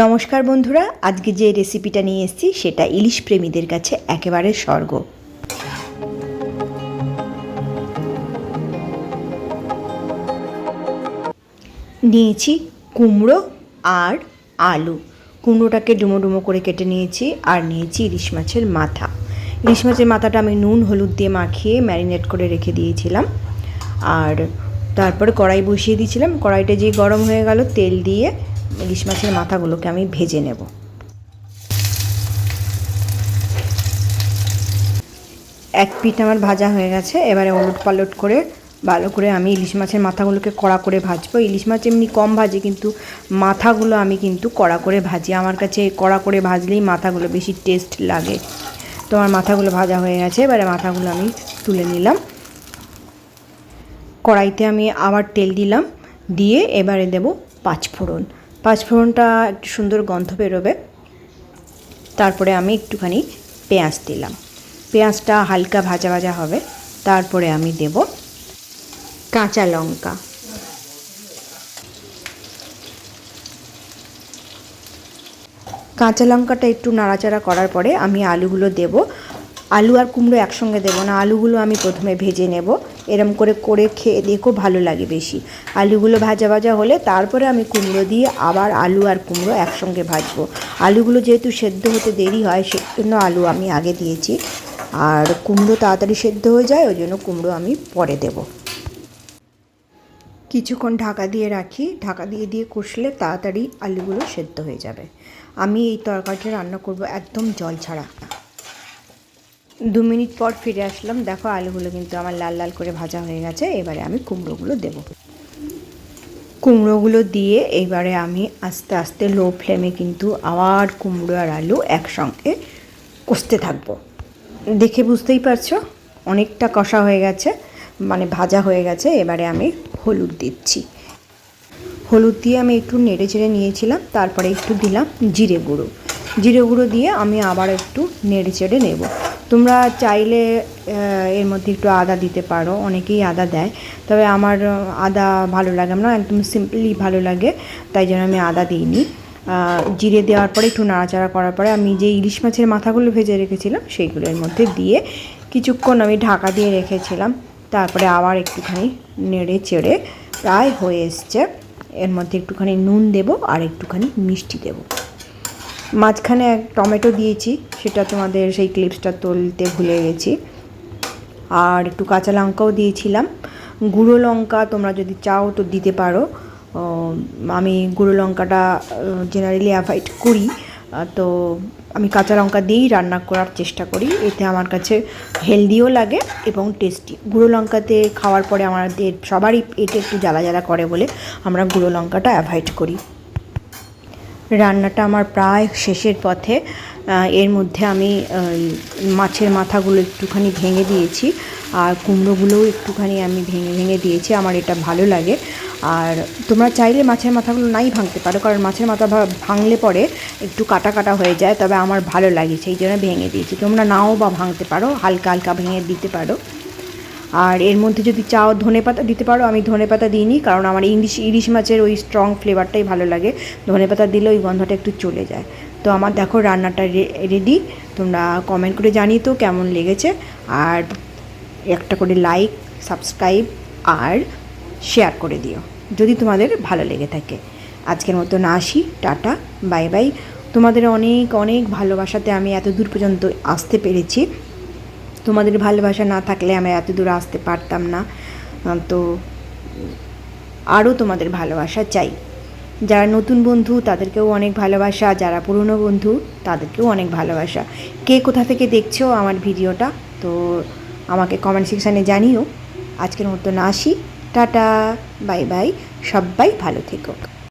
নমস্কার বন্ধুরা, আজকে যে রেসিপিটা নিয়ে এসেছি সেটা ইলিশ প্রেমীদের কাছে একেবারে স্বর্গ। নিয়েছি কুমড়ো আর আলু। কুমড়োটাকে ডুমো ডুমো করে কেটে নিয়েছি আর নিয়েছি ইলিশ মাছের মাথা। ইলিশ মাছের মাথাটা আমি নুন, হলুদ দিয়ে মাখিয়ে ম্যারিনেট করে রেখে দিয়েছিলাম। আর তারপরে কড়াই বসিয়ে দিয়েছিলাম। কড়াইটা যে গরম হয়ে গেল, তেল দিয়ে ইলিশ মাছের মাথাগুলোকে আমি ভেজে নেব। এক পিঠ আমার ভাজা হয়ে গেছে, এবারে ওলট পালট করে ভালো করে আমি ইলিশ মাছের মাথাগুলোকে কড়া করে ভাজবো। ইলিশ মাছ এমনি কম ভাজি, কিন্তু মাথাগুলো আমি কিন্তু কড়া করে ভাজি। আমার কাছে কড়া করে ভাজলেই মাথাগুলো বেশি টেস্ট লাগে। তো আমার মাথাগুলো ভাজা হয়ে গেছে, এবারে মাথাগুলো আমি তুলে নিলাম। কড়াইতে আমি আবার তেল দিলাম, দিয়ে এবারে দেব পাঁচফোড়ন। পাঁচফোড়নটা একটু সুন্দর গন্ধ বেরোবে। তারপরে আমি একটুখানি পেঁয়াজ দিলাম। পেঁয়াজটা হালকা ভাজা ভাজা হবে। তারপরে আমি দেব কাঁচা লঙ্কা। কাঁচা লঙ্কাটা একটু নাড়াচাড়া করার পরে আমি আলুগুলো দেব। আলু আর কুমড়ো একসঙ্গে দেবো না। আলুগুলো আমি প্রথমে ভেজে নেব। এরম করে করে খেয়ে দেখো ভালো লাগে বেশি। আলুগুলো ভাজা ভাজা হলে তারপরে আমি কুমড়ো দিয়ে আবার আলু আর কুমড়ো একসঙ্গে ভাজবো। আলুগুলো যেহেতু সেদ্ধ হতে দেরি হয়, সেজন্য আলু আমি আগে দিয়েছি। আর কুমড়ো তাড়াতাড়ি সেদ্ধ হয়ে যায়, ওই জন্য কুমড়ো আমি পরে দেব। কিছুক্ষণ ঢাকা দিয়ে রাখি। ঢাকা দিয়ে দিয়ে কষলে তাড়াতাড়ি আলুগুলো সেদ্ধ হয়ে যাবে। আমি এই তরকারিটা রান্না করব একদম জল ছাড়া। দু মিনিট পর ফিরে আসলাম। দেখো, আলুগুলো কিন্তু আমার লাল লাল করে ভাজা হয়ে গেছে। এবারে আমি কুমড়োগুলো দেব। কুমড়োগুলো দিয়ে এবারে আমি আস্তে আস্তে লো ফ্লেমে কিন্তু আবার কুমড়ো আর আলু একসঙ্গে কষতে থাকব। দেখে বুঝতেই পারছ? অনেকটা কষা হয়ে গেছে মানে ভাজা হয়ে গেছে। এবারে আমি হলুদ দিচ্ছি। হলুদ দিয়ে আমি একটু নেড়ে চেড়ে নিয়েছিলাম, তারপরে একটু দিলাম জিরে গুঁড়ো। জিরে গুঁড়ো দিয়ে আমি আবার একটু নেড়ে চেড়ে নেব। তোমরা চাইলে এর মধ্যে একটু আদা দিতে পারো, অনেকেই আদা দেয়। তবে আমার আদা ভালো লাগে না, একদম সিম্পলি ভালো লাগে, তাই জন্য আমি আদা দিইনি। জিরে দেওয়ার পরে একটু নাড়াচাড়া করার পরে আমি যে ইলিশ মাছের মাথাগুলো ভেজে রেখেছিলাম, সেইগুলো এর মধ্যে দিয়ে কিছুক্ষণ আমি ঢাকা দিয়ে রেখেছিলাম। তারপরে আবার একটুখানি নেড়ে চেড়ে প্রায় হয়ে এসছে। এর মধ্যে একটুখানি নুন দেব আর একটুখানি মিষ্টি দেব। মাঝখানে এক টমেটো দিয়েছি, সেটা তোমাদের সেই ক্লিপসটা তুলতে ভুলে গেছি। আর একটু কাঁচা লঙ্কাও দিয়েছিলাম। গুঁড়ো লঙ্কা তোমরা যদি চাও তো দিতে পারো। আমি গুঁড়ো লঙ্কাটা জেনারেলি অ্যাভয়েড করি। তো আমি কাঁচা লঙ্কা দিয়েই রান্না করার চেষ্টা করি। এতে আমার কাছে হেলদিও লাগে এবং টেস্টি গুঁড়ো লঙ্কাতে খাওয়ার পরে আমাদের সবারই পেটে একটু জ্বালা জ্বালা করে বলে আমরা গুঁড়ো লঙ্কাটা অ্যাভয়েড করি। রান্নাটা আমার প্রায় শেষের পথে। এর মধ্যে আমি মাছের মাথাগুলো একটুখানি ভেঙে দিয়েছি আর কুমড়োগুলোও একটুখানি আমি ভেঙে ভেঙে দিয়েছি। আমার এটা ভালো লাগে। আর তোমরা চাইলে মাছের মাথাগুলো নাই ভাঙতে পারো, কারণ মাছের মাথা ভাঙলে পরে একটু কাটা কাটা হয়ে যায়। তবে আমার ভালো লাগে, সেই জন্য ভেঙে দিয়েছি। তোমরা নাও বা ভাঙতে পারো, হালকা হালকা ভেঙে দিতে পারো। আর এর মধ্যে যদি চাও ধনে পাতা দিতে পারো, আমি ধনে পাতা দিইনি, কারণ আমার ইংলিশ, ইলিশ মাছের ওই স্ট্রং ফ্লেভারটাই ভালো লাগে। ধনে পাতা দিলে ওই গন্ধটা একটু চলে যায়। তো আমার দেখো রান্নাটা রেডি তোমরা কমেন্ট করে জানিয়ে তো কেমন লেগেছে। আর একটা করে লাইক সাবস্ক্রাইব আর শেয়ার করে দিও, যদি তোমাদের ভালো লেগে থাকে। আজকের মতো না আসি, টাটা বাই বাই তোমাদের অনেক অনেক ভালোবাসাতে আমি এত দূর পর্যন্ত আসতে পেরেছি। তোমাদের ভালোবাসা না থাকলে আমি এত দূর আসতে পারতাম না। তো আরও তোমাদের ভালোবাসা চাই। যারা নতুন বন্ধু, তাদেরকেও অনেক ভালোবাসা। যারা পুরনো বন্ধু, তাদেরকেও অনেক ভালোবাসা। কে কোথা থেকে দেখছ আমার ভিডিওটা, তো আমাকে কমেন্ট সেকশানে জানিও। আজকের মতন আসি। Tata, bye bye. সবাই ভালো থেকো।